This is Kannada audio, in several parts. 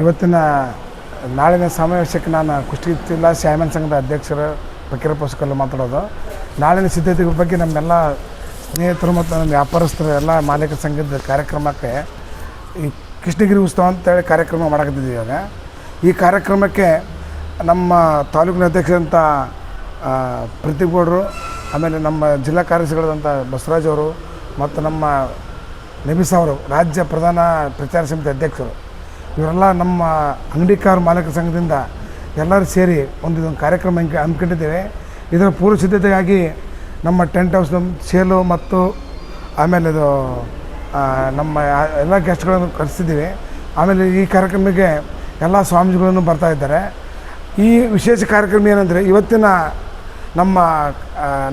ಇವತ್ತಿನ ನಾಳಿನ ಸಮಾವೇಶಕ್ಕೆ ನಾನು ಕುಷ್ಟಗಿ ಜಿಲ್ಲಾ ಶ್ಯಾಮನ್ ಸಂಘದ ಅಧ್ಯಕ್ಷರು ಫಕೀರ ಸುಕಲ್ಲು ಮಾತಾಡೋದು. ನಾಳಿನ ಸಿದ್ಧತೆಗಳ ಬಗ್ಗೆ ನಮ್ಮೆಲ್ಲ ಸ್ನೇಹಿತರು ಮತ್ತು ನಮ್ಮ ವ್ಯಾಪಾರಸ್ಥರು ಎಲ್ಲ ಮಾಲೀಕ ಸಂಘದ ಕಾರ್ಯಕ್ರಮಕ್ಕೆ ಈ ಕೃಷ್ಣಗಿರಿ ಉತ್ಸವ ಅಂತೇಳಿ ಕಾರ್ಯಕ್ರಮ ಮಾಡಕತ್ತಿದ್ದೀವಿ. ಇವಾಗ ಈ ಕಾರ್ಯಕ್ರಮಕ್ಕೆ ನಮ್ಮ ತಾಲೂಕಿನ ಅಧ್ಯಕ್ಷರಂಥ ಆ, ಆಮೇಲೆ ನಮ್ಮ ಜಿಲ್ಲಾ ಕಾರ್ಯದರ್ಶಿಗಳಾದಂಥ ಬಸವರಾಜ್ ಅವರು ಮತ್ತು ನಮ್ಮ ನಬೀಸ್ ಅವರು ರಾಜ್ಯ ಪ್ರಧಾನ ಪ್ರಚಾರ ಸಮಿತಿ ಅಧ್ಯಕ್ಷರು. ಇವರೆಲ್ಲ ನಮ್ಮ ಅಂಗಡಿಕಾರ ಮಾಲೀಕರ ಸಂಘದಿಂದ ಎಲ್ಲರೂ ಸೇರಿ ಒಂದು ಇದೊಂದು ಕಾರ್ಯಕ್ರಮ ಹಂಗೆ ಹಮ್ಮಿಕೊಂಡಿದ್ದೇವೆ. ಇದರ ಪೂರ್ವ ಸಿದ್ಧತೆಗಾಗಿ ನಮ್ಮ ಟೆಂಟ್ ಹೌಸ್ ಸೇಲು ಮತ್ತು ಆಮೇಲೆ ಇದು ನಮ್ಮ ಎಲ್ಲ ಗೆಸ್ಟ್ಗಳನ್ನು ಕರೆಸಿದ್ದೀವಿ. ಆಮೇಲೆ ಈ ಕಾರ್ಯಕ್ರಮಕ್ಕೆ ಎಲ್ಲ ಸ್ವಾಮೀಜಿಗಳನ್ನು ಬರ್ತಾ ಇದ್ದಾರೆ. ಈ ವಿಶೇಷ ಕಾರ್ಯಕ್ರಮ ಏನಂದರೆ ಇವತ್ತಿನ ನಮ್ಮ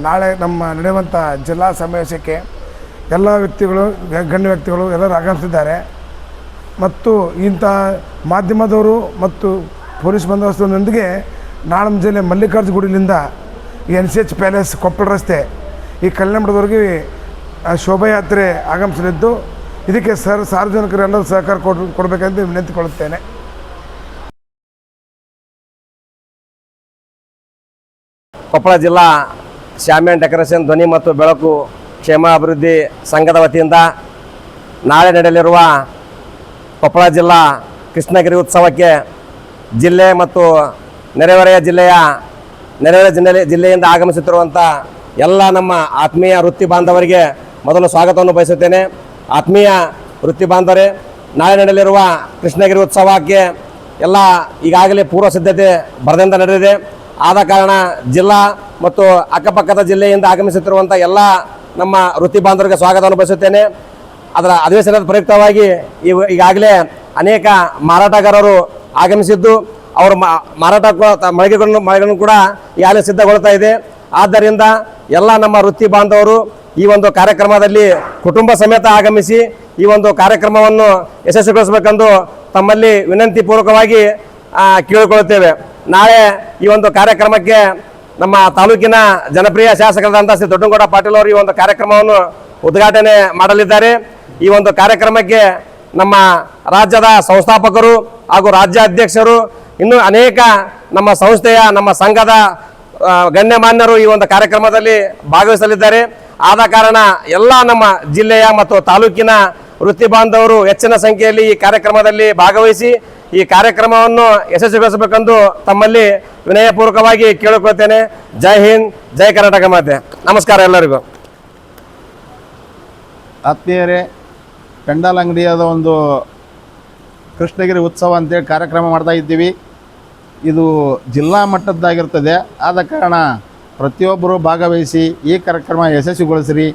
ನಾಳೆ ನಮ್ಮ ನಡೆಯುವಂಥ ಜಿಲ್ಲಾ ಸಮಾವೇಶಕ್ಕೆ ಎಲ್ಲ ವ್ಯಕ್ತಿಗಳು, ಗಣ್ಯ ವ್ಯಕ್ತಿಗಳು ಎಲ್ಲರೂ ಆಗಮಿಸಿದ್ದಾರೆ. ಮತ್ತು ಇಂಥ ಮಾಧ್ಯಮದವರು ಮತ್ತು ಪೊಲೀಸ್ ಬಂದೋಬಸ್ತನೊಂದಿಗೆ ನಾಳೆ ಜಿಲ್ಲೆ ಮಲ್ಲಿಕಾರ್ಜುನಗುಡಿಲಿಂದ N C H palace Koppal ರಸ್ತೆ, ಈ ಕಲ್ಯಾಣದವರೆಗೆ ಶೋಭಾಯಾತ್ರೆ ಆಗಮಿಸಲಿದ್ದು, ಇದಕ್ಕೆ ಸರ್ ಸಾರ್ವಜನಿಕರೆಲ್ಲರೂ ಸಹಕಾರ ಕೊಡ್, ಕೊಡಬೇಕೆಂದು ವಿನಂತಿಕೊಳ್ಳುತ್ತೇನೆ. ಕೊಪ್ಪಳ ಜಿಲ್ಲಾ ಶ್ಯಾಮ್ಯಾನ್ ಡೆಕೋರೇಷನ್, ಧ್ವನಿ ಮತ್ತು ಬೆಳಕು ಕ್ಷೇಮಾಭಿವೃದ್ಧಿ ಸಂಘದ ವತಿಯಿಂದ ನಾಳೆ ನಡೆಯಲಿರುವ ಕೊಪ್ಪಳ ಜಿಲ್ಲಾ ಕೃಷ್ಣಗಿರಿ ಉತ್ಸವಕ್ಕೆ ಜಿಲ್ಲೆ ಮತ್ತು ನೆರೆಹೊರೆಯ ಜಿಲ್ಲೆಯ, ನೆರೆಹೊರೆ ಜಿಲ್ಲೆ, ಜಿಲ್ಲೆಯಿಂದ ಆಗಮಿಸುತ್ತಿರುವಂಥ ಎಲ್ಲ ನಮ್ಮ ಆತ್ಮೀಯ ವೃತ್ತಿ ಬಾಂಧವರಿಗೆ ಮೊದಲು ಸ್ವಾಗತವನ್ನು ಬಯಸುತ್ತೇನೆ. ಆತ್ಮೀಯ ವೃತ್ತಿ ಬಾಂಧವರೇ, ನಾಳೆ ನಡೆಯಲಿರುವ ಕೃಷ್ಣಗಿರಿ ಉತ್ಸವಕ್ಕೆ ಎಲ್ಲ ಈಗಾಗಲೇ ಪೂರ್ವ ಸಿದ್ಧತೆ ಬರದಿಂದ ನಡೆದಿದೆ. ಆದ ಕಾರಣ ಜಿಲ್ಲಾ ಮತ್ತು ಅಕ್ಕಪಕ್ಕದ ಜಿಲ್ಲೆಯಿಂದ ಆಗಮಿಸುತ್ತಿರುವಂಥ ಎಲ್ಲ ನಮ್ಮ ವೃತ್ತಿ ಬಾಂಧವರಿಗೆ ಸ್ವಾಗತವನ್ನು ಬಯಸುತ್ತೇನೆ. ಅದರ ಅಧಿವೇಶನದ ಪ್ರಯುಕ್ತವಾಗಿ ಈಗಾಗಲೇ ಅನೇಕ ಮಾರಾಟಗಾರರು ಆಗಮಿಸಿದ್ದು, ಅವರು ಮಾರಾಟ ಮಳಿಗೆಗಳನ್ನು ಮಳಿಗೆಗಳನ್ನು ಕೂಡ ಈಗಾಗಲೇ ಸಿದ್ಧಗೊಳ್ತಾ ಇದೆ. ಆದ್ದರಿಂದ ಎಲ್ಲ ನಮ್ಮ ವೃತ್ತಿ ಬಾಂಧವರು ಈ ಒಂದು ಕಾರ್ಯಕ್ರಮದಲ್ಲಿ ಕುಟುಂಬ ಸಮೇತ ಆಗಮಿಸಿ ಈ ಒಂದು ಕಾರ್ಯಕ್ರಮವನ್ನು ಯಶಸ್ವಿಗೊಳಿಸಬೇಕೆಂದು ತಮ್ಮಲ್ಲಿ ವಿನಂತಿ ಪೂರ್ವಕವಾಗಿ ಕೇಳಿಕೊಳ್ಳುತ್ತೇವೆ. ನಾಳೆ ಈ ಒಂದು ಕಾರ್ಯಕ್ರಮಕ್ಕೆ ನಮ್ಮ ತಾಲೂಕಿನ ಜನಪ್ರಿಯ ಶಾಸಕರಾದಂಥ ಶ್ರೀ ದೊಡ್ಡಗೌಡ ಪಾಟೀಲ್ ಅವರು ಈ ಒಂದು ಕಾರ್ಯಕ್ರಮವನ್ನು ಉದ್ಘಾಟನೆ ಮಾಡಲಿದ್ದಾರೆ. ಈ ಒಂದು ಕಾರ್ಯಕ್ರಮಕ್ಕೆ ನಮ್ಮ ರಾಜ್ಯದ ಸಂಸ್ಥಾಪಕರು ಹಾಗೂ ರಾಜ್ಯ ಅಧ್ಯಕ್ಷರು ಇನ್ನೂ ಅನೇಕ ನಮ್ಮ ಸಂಸ್ಥೆಯ, ನಮ್ಮ ಸಂಘದ ಗಣ್ಯಮಾನ್ಯರು ಈ ಒಂದು ಕಾರ್ಯಕ್ರಮದಲ್ಲಿ ಭಾಗವಹಿಸಲಿದ್ದಾರೆ. ಆದ ಕಾರಣ ಎಲ್ಲ ನಮ್ಮ ಜಿಲ್ಲೆಯ ಮತ್ತು ತಾಲೂಕಿನ ವೃತ್ತಿ ಬಾಂಧವರು ಹೆಚ್ಚಿನ ಸಂಖ್ಯೆಯಲ್ಲಿ ಈ ಕಾರ್ಯಕ್ರಮದಲ್ಲಿ ಭಾಗವಹಿಸಿ ಈ ಕಾರ್ಯಕ್ರಮವನ್ನು ಯಶಸ್ವಿಗೊಳಿಸಬೇಕೆಂದು ತಮ್ಮಲ್ಲಿ ವಿನಯಪೂರ್ವಕವಾಗಿ ಕೇಳಿಕೊಳ್ತೇನೆ ಜೈ ಹಿಂದ್, ಜೈ ಕರ್ನಾಟಕ ಮಾತೆ. ನಮಸ್ಕಾರ ಎಲ್ಲರಿಗೂ. ಆತ್ಮೀಯರೇ ಪೆಂಡಾಲ್ ಅಂಗಡಿಯಾದ ಒಂದು ಕೃಷ್ಣಗಿರಿ ಉತ್ಸವ ಅಂತೇಳಿ ಕಾರ್ಯಕ್ರಮ ಮಾಡ್ತಾ ಇದ್ದೀವಿ. ಇದು ಜಿಲ್ಲಾ ಮಟ್ಟದ್ದಾಗಿರ್ತದೆ. ಆದ ಕಾರಣ ಪ್ರತಿಯೊಬ್ಬರು ಭಾಗವಹಿಸಿ ಈ ಕಾರ್ಯಕ್ರಮ ಯಶಸ್ವಿಗೊಳಿಸಿರಿ.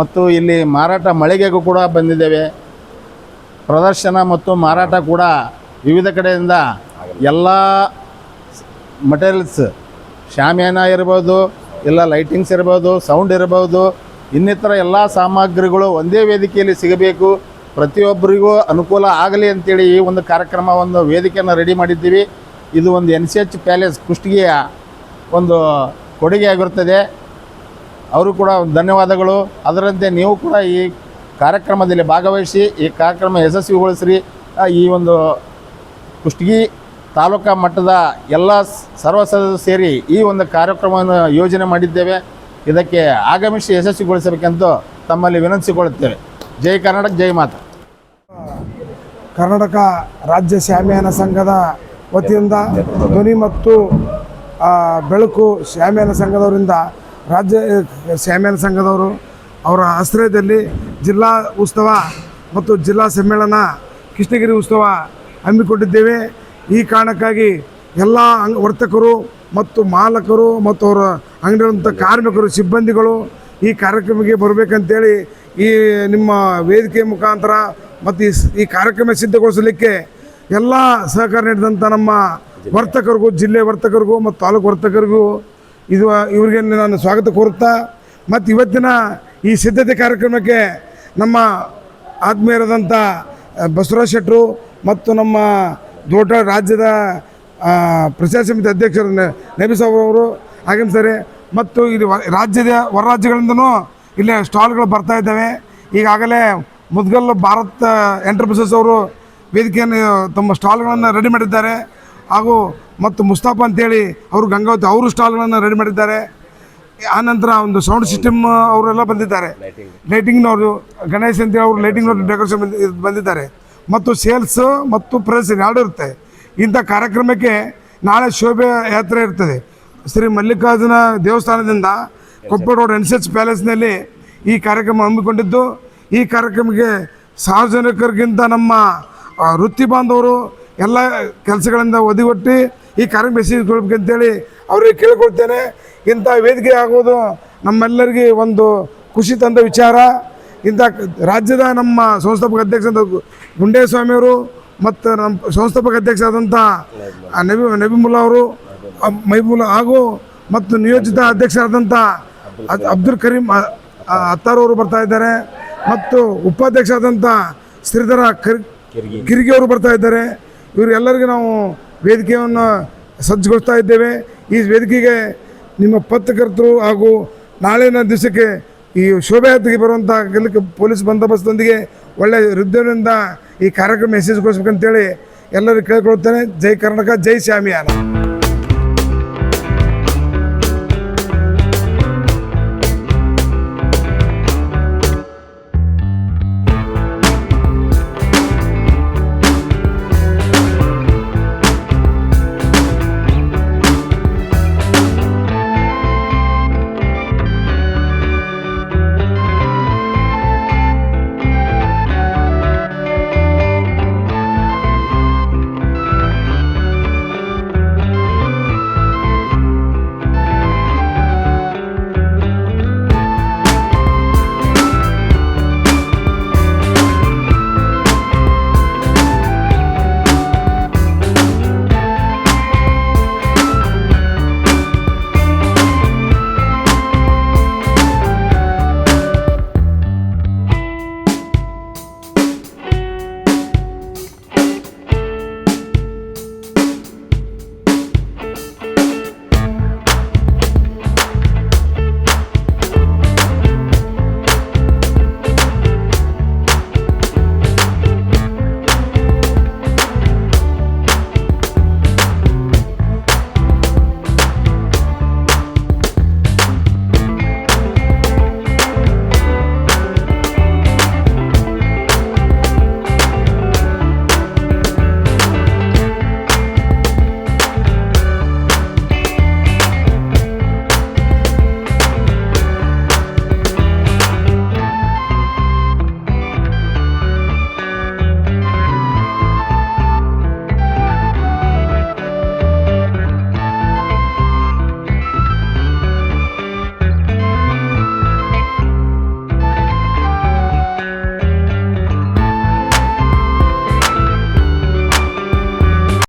ಮತ್ತು ಇಲ್ಲಿ ಮಾರಾಟ ಮಳಿಗೆಗೂ ಕೂಡ ಬಂದಿದ್ದೇವೆ. ಪ್ರದರ್ಶನ ಮತ್ತು ಮಾರಾಟ ಕೂಡ ವಿವಿಧ ಕಡೆಯಿಂದ ಎಲ್ಲ ಮಟೀರಿಯಲ್ಸ್ ಶಾಮಿಯಾನ ಇರ್ಬೋದು, ಇಲ್ಲ ಲೈಟಿಂಗ್ಸ್ ಇರ್ಬೋದು ಸೌಂಡ್ ಇರ್ಬೋದು, ಇನ್ನಿತರ ಎಲ್ಲ ಸಾಮಗ್ರಿಗಳು ಒಂದೇ ವೇದಿಕೆಯಲ್ಲಿ ಸಿಗಬೇಕು. ಪ್ರತಿಯೊಬ್ಬರಿಗೂ ಅನುಕೂಲ ಆಗಲಿ ಅಂತೇಳಿ ಈ ಒಂದು ಕಾರ್ಯಕ್ರಮ ಒಂದು ವೇದಿಕೆಯನ್ನು ರೆಡಿ ಮಾಡಿದ್ದೀವಿ. ಇದು ಒಂದು ಎನ್ ಸಿ ಎಚ್ ಪ್ಯಾಲೇಸ್ ಕುಷ್ಟಗಿಯ ಒಂದು ಕೊಡುಗೆ ಆಗಿರುತ್ತದೆ. ಅವರು ಕೂಡ ಧನ್ಯವಾದಗಳು. ಅದರಂತೆ ನೀವು ಕೂಡ ಈ ಕಾರ್ಯಕ್ರಮದಲ್ಲಿ ಭಾಗವಹಿಸಿ, ಈ ಕಾರ್ಯಕ್ರಮ ಯಶಸ್ವಿಗೊಳಿಸ್ರಿ. ಈ ಒಂದು ಕುಷ್ಟಗಿ ತಾಲೂಕಾ ಮಟ್ಟದ ಎಲ್ಲ ಸರ್ವ ಸೇರಿ ಈ ಒಂದು ಕಾರ್ಯಕ್ರಮವನ್ನು ಯೋಜನೆ ಮಾಡಿದ್ದೇವೆ. ಇದಕ್ಕೆ ಆಗಮಿಸಿ ಯಶಸ್ವಿಗೊಳಿಸಬೇಕೆಂದು ತಮ್ಮಲ್ಲಿ ವಿನಂತಿಸಿಕೊಳ್ಳುತ್ತೇವೆ. ಜೈ ಕರ್ನಾಟಕ ಜೈ ಮಾತ. ಕರ್ನಾಟಕ ರಾಜ್ಯ ಶಾಮಿಯಾನ ಸಂಘದ ವತಿಯಿಂದ ಧ್ವನಿ ಮತ್ತು ಬೆಳಕು ಶಾಮಿಯಾನ ಸಂಘದವರಿಂದ ರಾಜ್ಯ ಶಾಮಿಯಾನ ಸಂಘದವರು ಅವರ ಆಶ್ರಯದಲ್ಲಿ ಜಿಲ್ಲಾ ಉತ್ಸವ ಮತ್ತು ಜಿಲ್ಲಾ ಸಮ್ಮೇಳನ ಕೃಷ್ಣಗಿರಿ ಉತ್ಸವ ಹಮ್ಮಿಕೊಂಡಿದ್ದೇವೆ. ಈ ಕಾರಣಕ್ಕಾಗಿ ಎಲ್ಲ ಅಂಗ್, ವರ್ತಕರು ಮತ್ತು ಮಾಲಕರು ಮತ್ತು ಅವರ ಅಂಗಡಿಯಂಥ ಕಾರ್ಮಿಕರು, ಸಿಬ್ಬಂದಿಗಳು ಈ ಕಾರ್ಯಕ್ರಮಕ್ಕೆ ಬರಬೇಕಂತೇಳಿ ಈ ನಿಮ್ಮ ವೇದಿಕೆ ಮುಖಾಂತರ ಮತ್ತು ಈ ಕಾರ್ಯಕ್ರಮ ಸಿದ್ಧಗೊಳಿಸಲಿಕ್ಕೆ ಎಲ್ಲ ಸಹಕಾರ ನೀಡಿದಂಥ ನಮ್ಮ ವರ್ತಕರಿಗೂ, ಜಿಲ್ಲೆ ವರ್ತಕರಿಗೂ ಮತ್ತು ತಾಲೂಕು ವರ್ತಕರಿಗೂ ಇದು, ಇವರಿಗೆ ನಾನು ಸ್ವಾಗತ ಕೋರುತ್ತಾ, ಮತ್ತು ಇವತ್ತಿನ ಈ ಸಿದ್ಧತೆ ಕಾರ್ಯಕ್ರಮಕ್ಕೆ ನಮ್ಮ ಆತ್ಮೀಯರಾದಂಥ ಬಸವರಾಜ್ ಶೆಟ್ಟರು ಮತ್ತು ನಮ್ಮ ದೊಡ್ಡ ರಾಜ್ಯದ ಪ್ರಚಾರ ಸಮಿತಿ ಅಧ್ಯಕ್ಷರು ನಬಿ ಸಾಬ್ ಅವರು ಆಗಮಿಸ್ತಾರೆ ಮತ್ತು ಇದು ರಾಜ್ಯದ, ಹೊರ ರಾಜ್ಯಗಳಿಂದನೂ ಇಲ್ಲೇ ಸ್ಟಾಲ್ಗಳು ಬರ್ತಾ ಇದ್ದಾವೆ. ಈಗಾಗಲೇ ಮುದ್ಗಲ್ ಭಾರತ್ ಎಂಟರ್ಪ್ರೈಸಸ್ ಅವರು ವೇದಿಕೆಯನ್ನು, ತಮ್ಮ ಸ್ಟಾಲ್ಗಳನ್ನು ರೆಡಿ ಮಾಡಿದ್ದಾರೆ. ಹಾಗೂ ಮತ್ತು ಮುಸ್ತಾಫ್ ಅಂತೇಳಿ ಅವರು ಗಂಗಾವತಿ, ಅವರು ಸ್ಟಾಲ್ಗಳನ್ನು ರೆಡಿ ಮಾಡಿದ್ದಾರೆ. ಆನಂತರ ಒಂದು ಸೌಂಡ್ ಸಿಸ್ಟಮ್ ಅವರೆಲ್ಲ ಬಂದಿದ್ದಾರೆ. ಲೈಟಿಂಗ್ನವರು ಗಣೇಶ್ ಅಂತೇಳಿ ಅವರು ಲೈಟಿಂಗ್ನವರು ಡೆಕೋರೇಷನ್ ಬಂದಿ, ಬಂದಿದ್ದಾರೆ. ಮತ್ತು ಸೇಲ್ಸ್ ಮತ್ತು ಪ್ರೆಸ್ ಎರಡು ಇರುತ್ತೆ. ಇಂಥ ಕಾರ್ಯಕ್ರಮಕ್ಕೆ ನಾಳೆ ಶೋಭೆ ಯಾತ್ರೆ ಇರ್ತದೆ. ಶ್ರೀ ಮಲ್ಲಿಕಾರ್ಜುನ ದೇವಸ್ಥಾನದಿಂದ Koppal road N C H ಪ್ಯಾಲೇಸ್ನಲ್ಲಿ ಈ ಕಾರ್ಯಕ್ರಮ ಹಮ್ಮಿಕೊಂಡಿದ್ದು. ಈ ಕಾರ್ಯಕ್ರಮಕ್ಕೆ ಸಾರ್ವಜನಿಕರಿಗಿಂತ ನಮ್ಮ ವೃತ್ತಿ ಬಾಂಧವರು ಎಲ್ಲ ಕೆಲಸಗಳಿಂದ ಒದಿಗೊಟ್ಟು ಈ ಕಾರ್ಯಕ್ರಮ ಯಶಸ್ವಿಗೊಳ್ಬೇಕಂತೇಳಿ ಅವರಿಗೆ ಕೇಳಿಕೊಳ್ತೇನೆ. ಇಂಥ ವೇದಿಕೆ ಆಗೋದು ನಮ್ಮೆಲ್ಲರಿಗೆ ಒಂದು ಖುಷಿ ತಂದ ವಿಚಾರ. ಇಂಥ ರಾಜ್ಯದ ನಮ್ಮ ಸಂಸ್ಥಾಪಕ ಅಧ್ಯಕ್ಷ ಗುಂಡೇಸ್ವಾಮಿಯವರು ಮತ್ತು ನಮ್ಮ ಸಂಸ್ಥಾಪಕ ಅಧ್ಯಕ್ಷ ಆದಂಥ ನಬಿ ನಬಿಮುಲ್ಲಾ ಅವರು ಮೈಬುಲ್ಲಾ ಹಾಗೂ ಮತ್ತು ನಿಯೋಜಿತ ಅಧ್ಯಕ್ಷರಾದಂಥ ಅದ್- ಅಬ್ದುಲ್ ಕರೀಂ ಅತ್ತಾರವರು ಆ, ಅತ್ತಾರ್ ಅವರು ಬರ್ತಾ ಇದ್ದಾರೆ. ಮತ್ತು ಉಪಾಧ್ಯಕ್ಷ ಆದಂತ ಶ್ರೀಧರ ಕರ್ ಕಿರಿಗಿ ಅವರು ಬರ್ತಾ ಇದ್ದಾರೆ. ಇವರೆಲ್ಲರಿಗೂ ನಾವು ವೇದಿಕೆಯನ್ನು ಸಜ್ಜುಗೊಳಿಸ್ತಾ ಇದ್ದೇವೆ. ಈ ವೇದಿಕೆಗೆ ನಿಮ್ಮ ಪತ್ರಕರ್ತರು ಹಾಗೂ ನಾಳಿನ ದಿವಸಕ್ಕೆ ಈ ಶೋಭಾಯಾತ್ರೆಗೆ ಬರುವಂಥ ಕೆಲಕ್ಕೆ ಪೊಲೀಸ್ ಬಂದೋಬಸ್ತೊಂದಿಗೆ ಒಳ್ಳೆಯ ಹೃದಯದಿಂದ ಈ ಕಾರ್ಯಕ್ರಮ ಯಶಸ್ವಿಗೊಳಿಸ್ಬೇಕಂತೇಳಿ ಎಲ್ಲರೂ ಕೇಳ್ಕೊಳ್ತೇನೆ ಜೈ ಕರ್ನಾಟಕ ಜೈ ಶ್ಯಾಮಿಯಾನ.